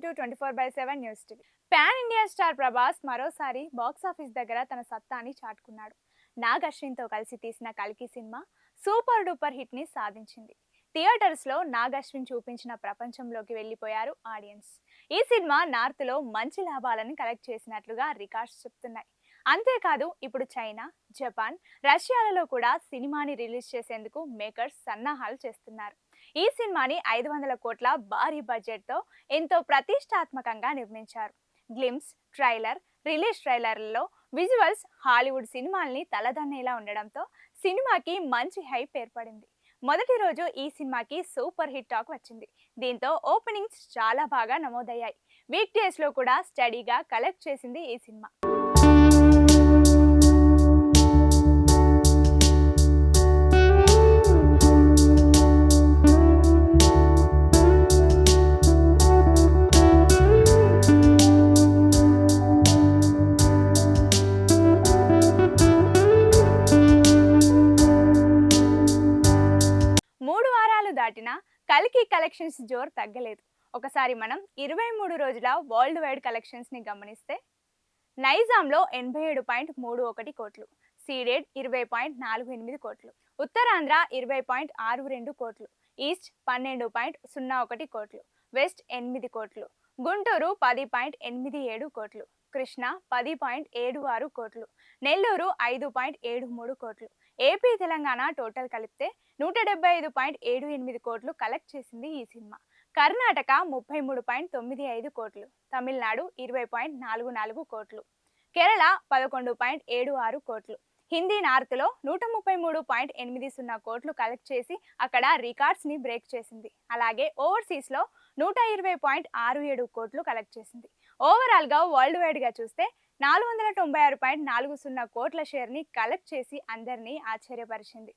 Twenty four by seven news TV. Pan India star Prabhas మరోసారి box office దగ్గర తన సత్తాని చాటుకున్నాడు. నాగ్ అశ్విన్తో కలిసి తీసిన కల్కి సినిమా సూపర్ డూపర్ హిట్ని సాధించింది. థియేటర్స్లో నాగ్ అశ్విన్ చూపించిన ప్రపంచంలోకి వెళ్ళిపోయారు ఆడియన్స్. ఈ సినిమా నార్త్లో మంచి లాభాలను కలెక్ట్ చేసినట్లుగా రికార్డ్స్ చెప్తున్నాయి. అంతేకాదు ఇప్పుడు చైనా జపాన్ రష్యాలలో కూడా సినిమాని రిలీజ్ చేసేందుకు మేకర్స్ సన్నాహాలు చేస్తున్నారు. ఈ సినిమాని ఐదు వందల కోట్ల భారీ బడ్జెట్తో ఎంతో ప్రతిష్టాత్మకంగా నిర్మించారు. గ్లిమ్స్ ట్రైలర్ రిలీజ్ ట్రైలర్లలో విజువల్స్ హాలీవుడ్ సినిమాల్ని తలదన్నేలా ఉండడంతో సినిమాకి మంచి హైప్ ఏర్పడింది. మొదటి రోజు ఈ సినిమాకి సూపర్ హిట్ టాక్ వచ్చింది. దీంతో ఓపెనింగ్స్ చాలా బాగా నమోదయ్యాయి. వీక్ డేస్లో కూడా స్టడీగా కలెక్ట్ చేసింది ఈ సినిమా. దాటినా కల్కి కలెక్షన్స్ జోరు తగ్గలేదు. ఒకసారి మనం ఇరవై మూడు రోజుల వరల్డ్ వైడ్ కలెక్షన్స్ని గమనిస్తే నైజాంలో ఎనభై ఏడు పాయింట్ మూడు ఒకటి కోట్లు సీడెడ్ ఇరవై పాయింట్ నాలుగు ఎనిమిది కోట్లు ఉత్తరాంధ్ర ఇరవై పాయింట్ ఆరు రెండు కోట్లు ఈస్ట్ పన్నెండు పాయింట్ సున్నా ఒకటి కోట్లు వెస్ట్ ఎనిమిది కోట్లు గుంటూరు పది పాయింట్ ఎనిమిది ఏడు కోట్లు కృష్ణ పది పాయింట్ ఏడు ఆరు కోట్లు నెల్లూరు ఐదు పాయింట్ ఏడు మూడు కోట్లు ఏపీ తెలంగాణ టోటల్ కలిపితే నూట డెబ్బై ఐదు పాయింట్ ఏడు ఎనిమిది కోట్లు కలెక్ట్ చేసింది ఈ సినిమా. కర్ణాటక ముప్పై మూడు పాయింట్ తొమ్మిది ఐదు కోట్లు తమిళనాడు ఇరవై పాయింట్ నాలుగు నాలుగు కోట్లు కేరళ పదకొండు పాయింట్ ఏడు ఆరు కోట్లు హిందీ నార్త్లో నూట ముప్పై మూడు పాయింట్ ఎనిమిది సున్నా కోట్లు కలెక్ట్ చేసి అక్కడ రికార్డ్స్ని బ్రేక్ చేసింది. అలాగే ఓవర్సీస్లో నూట ఇరవై పాయింట్ ఆరు ఏడు కోట్లు కలెక్ట్ చేసింది. ఓవరాల్గా వరల్డ్ వైడ్గా చూస్తే నాలుగు వందల తొంభై ఆరు పాయింట్ నాలుగు సున్నా కోట్ల షేర్ని కలెక్ట్ చేసి అందరినీ ఆశ్చర్యపరిచింది.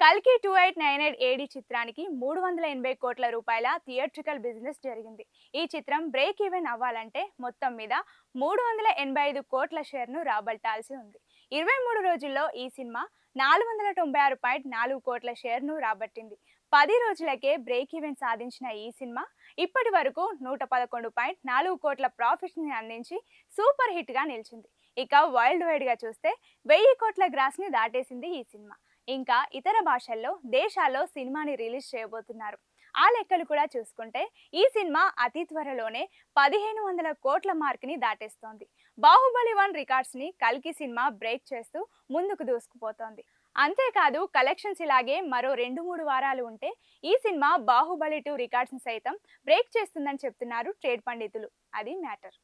కల్కి two eight nine eight AD చిత్రానికి మూడు వందల ఎనభై కోట్ల రూపాయల థియేట్రికల్ బిజినెస్ జరిగింది. ఈ చిత్రం బ్రేక్ ఈవెన్ అవ్వాలంటే మొత్తం మీద మూడు వందల ఎనభై ఐదు కోట్ల షేర్ను రాబట్టాల్సి ఉంది. ఇరవై మూడు రోజుల్లో ఈ సినిమా నాలుగు వందల తొంభై ఆరు పాయింట్ నాలుగు కోట్ల షేర్ను రాబట్టింది. పది రోజులకే బ్రేక్ ఈవెన్ సాధించిన ఈ సినిమా ఇప్పటి వరకు నూట పదకొండు పాయింట్ నాలుగు కోట్ల ప్రాఫిట్స్ని అందించి సూపర్ హిట్గా నిలిచింది. ఇక వరల్డ్ వైడ్గా చూస్తే వెయ్యి కోట్ల గ్రాస్ని దాటేసింది ఈ సినిమా. ఇంకా ఇతర భాషల్లో దేశాల్లో సినిమాని రిలీజ్ చేయబోతున్నారు. ఆ లెక్కలు కూడా చూసుకుంటే ఈ సినిమా అతి త్వరలోనే పదిహేను వందల కోట్ల మార్క్ని దాటేస్తోంది. బాహుబలి వన్ రికార్డ్స్ని కల్కి సినిమా బ్రేక్ చేస్తూ ముందుకు దూసుకుపోతోంది. అంతేకాదు కలెక్షన్స్ ఇలాగే మరో రెండు మూడు వారాలు ఉంటే ఈ సినిమా బాహుబలి టూ రికార్డ్స్ని సైతం బ్రేక్ చేస్తుందని చెప్తున్నారు ట్రేడ్ పండితులు. అది మ్యాటర్.